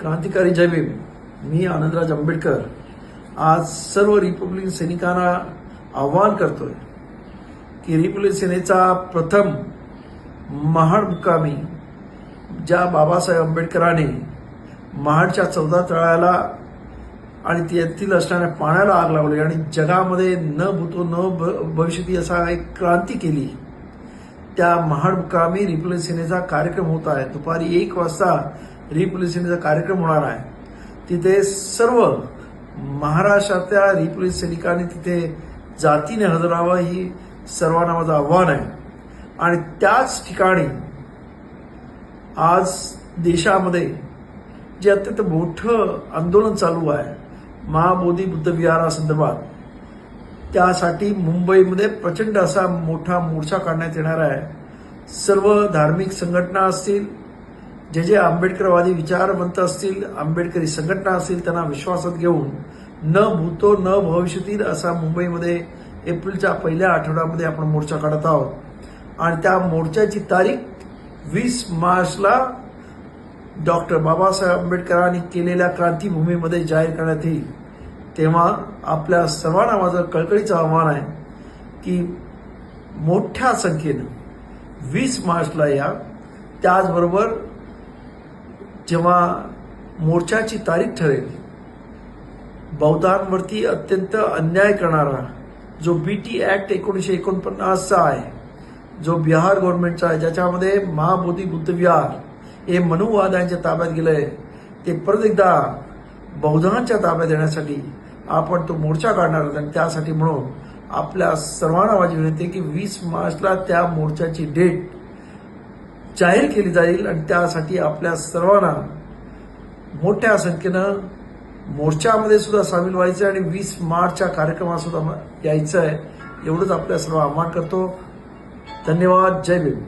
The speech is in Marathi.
क्रांतिकारी जय भीम. मी आनंदराज आंबेडकर. आज सर्व रिपब्लिकन सैनिकांना आव्हान करतोय की रिपब्लिकन सेनेचा प्रथम महाड मुक्कामी ज्या बाबासाहेब आंबेडकरांनी महाडच्या चौदा तळाला आणि तेथील असणाऱ्या पाण्याला आग लावली आणि जगामध्ये न भूतो न भ- भविष्यती असा एक क्रांती केली. त्या महाड मुक्कामी रिपब्लिकन सेनेचा कार्यक्रम होत आहे. दुपारी एक वाजता रिपोलिसिंगचा कार्यक्रम होणार आहे. तिथे सर्व महाराष्ट्रातल्या रिपोलिस सैनिकांनी तिथे जातीने हजर राहावं ही सर्वांना माझं आव्हान आहे. आणि त्याच ठिकाणी आज देशामध्ये जे अत्यंत मोठं आंदोलन चालू आहे महाबोधी बुद्ध विहारासंदर्भात त्यासाठी मुंबईमध्ये प्रचंड असा मोठा मोर्चा काढण्यात येणार आहे. सर्व धार्मिक संघटना असतील जे जे आंबेडकरवादी विचारवंत असतील आंबेडकरी संघटना असतील त्यांना विश्वासात घेऊन न भूतो न भविष्यतील असा मुंबईमध्ये एप्रिलच्या पहिल्या आठवड्यामध्ये आपण मोर्चा काढत आहोत. आणि त्या मोर्चाची तारीख वीस मार्चला डॉक्टर बाबासाहेब आंबेडकरांनी केलेल्या क्रांतीभूमीमध्ये जाहीर करण्यात येईल. तेव्हा आपल्या सर्वांना माझं कळकळीचं आव्हान आहे की मोठ्या संख्येनं वीस मार्चला या त्याचबरोबर जेव्हा मोर्चाची तारीख ठरेल बौद्धांवरती अत्यंत अन्याय करणारा जो बी टी ऍक्ट एकोणीसशे एकोणपन्नासचा आहे जो बिहार गव्हर्नमेंटचा आहे ज्याच्यामध्ये महाबोधी बुद्ध विहार हे मनुवाद्यांच्या ताब्यात गेलंय ते परत एकदा बौद्धांच्या ताब्यात येण्यासाठी आपण तो मोर्चा काढणार आहोत. आणि त्यासाठी म्हणून आपल्या सर्वांना माझी विनंती आहे की वीस मार्चला त्या मोर्चाची डेट जाहीर केली जाईल आणि त्यासाठी आपल्या सर्वांना मोठ्या संख्येनं मोर्चामध्ये सुद्धा सामील व्हायचं आहे आणि वीस मार्चच्या कार्यक्रमात सुद्धा यायचं आहे. एवढंच आपल्या सर्व आव्हान करतो. धन्यवाद. जय भीम.